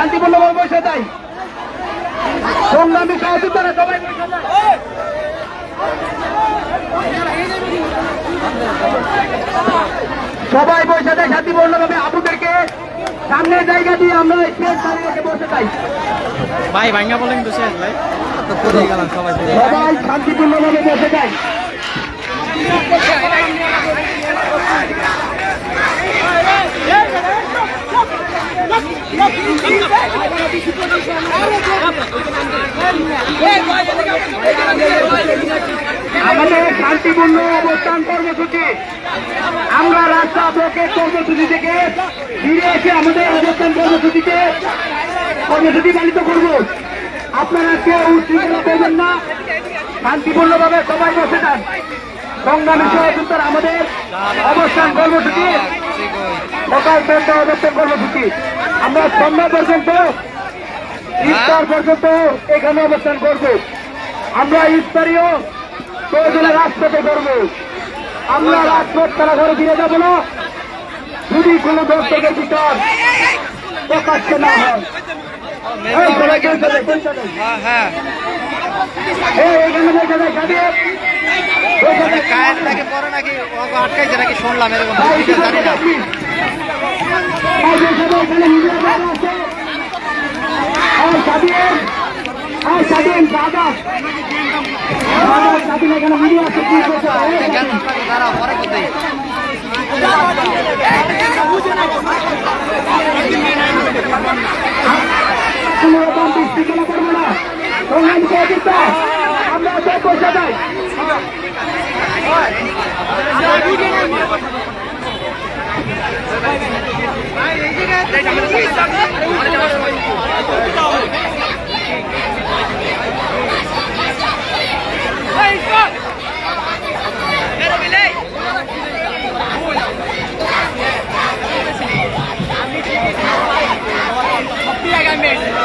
সবাই শান্তিপূর্ণভাবে বসে যাই সংগ্রামী সবাই বসে যাই সবাই বসে যায় শান্তিপূর্ণভাবে। আপুদেরকে সামনের জায়গা দিয়ে আমরা দাঁড়িয়ে বসে যাই। ভাই ভাঙ্গা বলেন তো শেষ ভাই। সবাই সবাই শান্তিপূর্ণভাবে বসে যায়। আমাদের শান্তিপূর্ণ অবস্থান কর্মসূচি। আমরা রাস্তা ব্লকের কর্মসূচি থেকে ফিরে এসে আমাদের অবস্থান কর্মসূচিতে কর্মসূচি পালিত করব। আপনারা কেউ উশৃঙ্খলা করবেন না। শান্তিপূর্ণভাবে সবাই বসে যান। সংগ্রামী সহযোগিতার আমাদের অবস্থান কর্মসূচি। সকাল পর্যন্ত অবস্থান কর্মসূচি। আমরা সন্ধ্যা পর্যন্ত ইফতার পর্যন্ত এখানে অবস্থান করব। আমরা ইফতারিও প্রয়োজনে রাজপথে করব আমরা রাজপথ তারা ঘরে ফিরে যাব না। যদি কোনো দর্শকের ভিতর প্রকাশ্যে না হয়। নাকি আটকাইছে নাকি শুনলাম এরকম। জানি না please। ভাই, বসে যাই, এখানে মিডিয়া যারা আছে। এই, সাদিক। এই, সাদিক, দাদা। দাদা, সাদিক, এখানে মিডিয়া আছে। এই, কেন রকম বিশৃঙ্খলা করব না সংগ্রাম সহযোগিতা আমরা সব বসে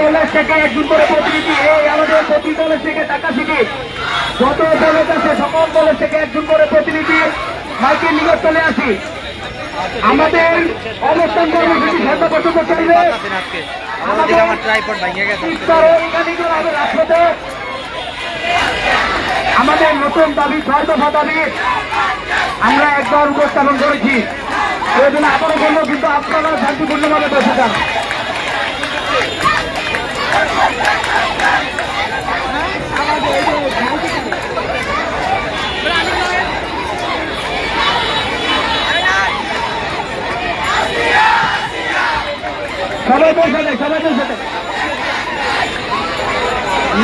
কলেজ থেকে একজন করে প্রতিনিধি এই আমাদের প্রতি থেকে টাকা শিখি যত কলেজ আছে সকল কলেজ থেকে একজন করে প্রতিনিধি মাইকের নিকট চলে আসি। আমাদের অবস্থান কর্মসূচি সন্ধ্যা পর্যন্ত চলবে আমাদের নতুন দাবি ছয় দফা দাবি আমরা একবার উপস্থাপন করেছি। ওই জন্য আবারও বলব কিন্তু আপনারা শান্তিপূর্ণভাবে বসে যান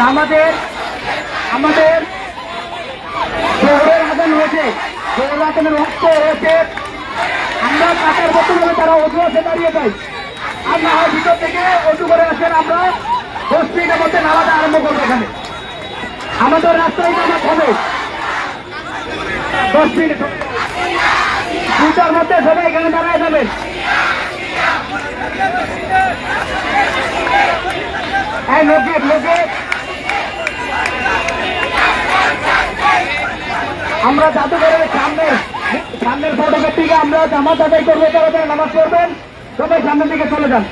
আমাদের আমাদের শহরের আদান হয়েছে। শহরের আদানের রক্ত হয়েছে। আমরা কাটার বর্তমানে তারা অজু আছে, দাঁড়িয়ে যাই। আর না ভিতর থেকে অজু করে আসেন আমরা। মিনিটের মধ্যে নামাটা আরম্ভ করব এখানে। আমাদের রাস্তায় নামাজ হবে। দশ দুটার মধ্যে সবাই এখানে দাঁড়ায় যাবেন লোকের আমরা জাদুঘরের সামনে, সামনের ফটকের দিকে আমরা জামাত আদায় করব তারা নামাজ পড়বেন। সবাই সামনের দিকে চলে যান।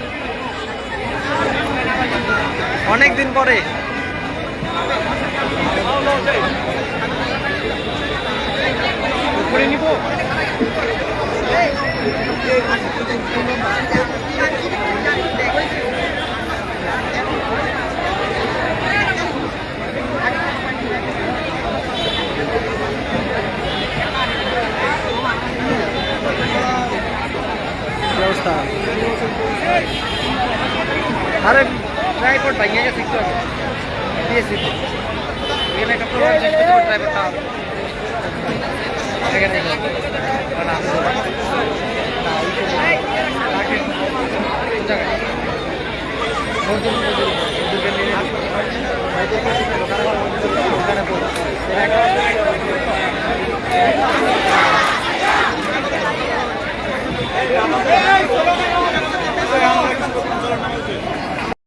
অনেক দিন পরে আরে ট্রাইপড ভাঙিয়ে গেছে, একটু আগে। দিয়েছি। এখানে একটা প্রমাণ চেষ্টা করব ট্রাইপড তাহলে এখানে